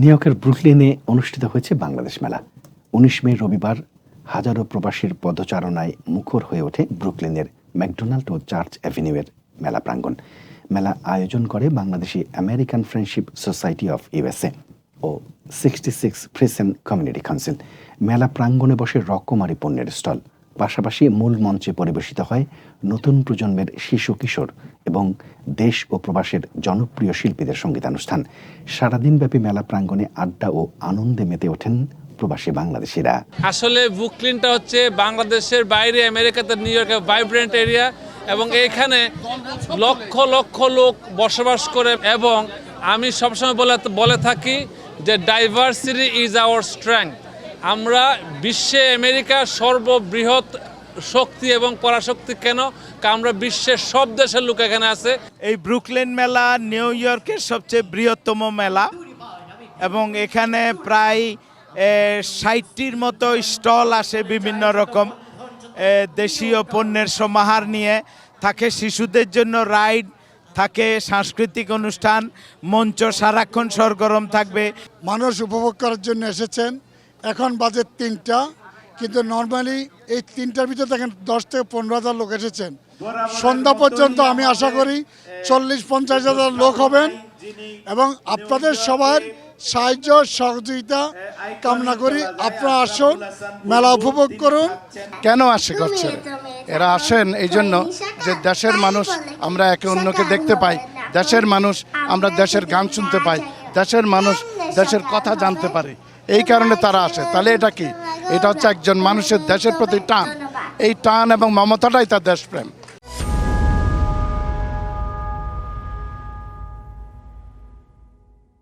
New ইয়র্কের ব্রুকলিনে অনুষ্ঠিত হয়েছে বাংলাদেশ মেলা। উনিশ মে রবিবার হাজারো প্রবাসীর পদচারণায় মুখর হয়ে ওঠে ব্রুকলিনের ম্যাকডোনাল্ড ও চার্চ অ্যাভিনিউয়ের মেলা প্রাঙ্গণ। মেলা আয়োজন করে Bangladeshi American friendship society of USA O sixty six precinct community council. মেলা প্রাঙ্গণে বসে রকমারি পণ্যের স্টল পাশাপাশি মূল মঞ্চে পরিবেশিত হয় নতুন প্রজন্মের শিশু কিশোর এবং দেশ ও প্রবাসের জনপ্রিয় শিল্পীদের সঙ্গীতানুষ্ঠান। সারাদিনব্যাপী মেলা প্রাঙ্গণে আড্ডা ও আনন্দে মেতে ওঠেন প্রবাসী বাংলাদেশিরা। আসলে বুকলিনটা হচ্ছে বাংলাদেশের বাইরে, আমেরিকাতে নিউ ইয়র্কের ভাইব্রেন্ট এরিয়া এবং এইখানে লক্ষ লক্ষ লোক বসবাস করে এবং আমি সবসময় বলে বলে থাকি যে ডাইভার্সিটি ইজ আওয়ার স্ট্রেংথ আমরা বিশ্বে আমেরিকার সর্ববৃহৎ শক্তি এবং পরাশক্তি কেন? আমরা বিশ্বের সব দেশের লোক এখানে আছে। এই ব্রুকলেন মেলা নিউ ইয়র্কের সবচেয়ে বৃহত্তম মেলা। এবং এখানে প্রায় ষাটটির মতো স্টল আসে বিভিন্ন রকম দেশীয় পণ্যের সমাহার নিয়ে। থাকে শিশুদের জন্য রাইড থাকে সাংস্কৃতিক অনুষ্ঠান মঞ্চ সারাক্ষণ সরগরম থাকবে। মানুষ উপভোগ করার জন্য এসেছেন। এখন বাজে তিনটা, কিন্তু নর্মালি এই তিনটার ভিতরে দেখেন দশ থেকে পনেরো হাজার লোক এসেছেন। সন্ধ্যা পর্যন্ত আমি আশা করি চল্লিশ, পঞ্চাশ হাজার লোক হবেন এবং আপনাদের সবার সাহায্য, সহযোগিতা কামনা করি। আপনারা আসুন, মেলা উপভোগ করুন। কেন আসে করছে? এরা আসেন এই জন্য যে দেশের মানুষ আমরা একে অন্যকে দেখতে পাই। দেশের মানুষ আমরা দেশের গান শুনতে পাই। দেশের মানুষ দেশের কথা জানতে পারে। এই কারণে তারা আসে। তাহলে এটা কি? এটা হচ্ছে একজন মানুষের দেশের প্রতি টান। এই টান এবং মমতাটাই তার দেশপ্রেম।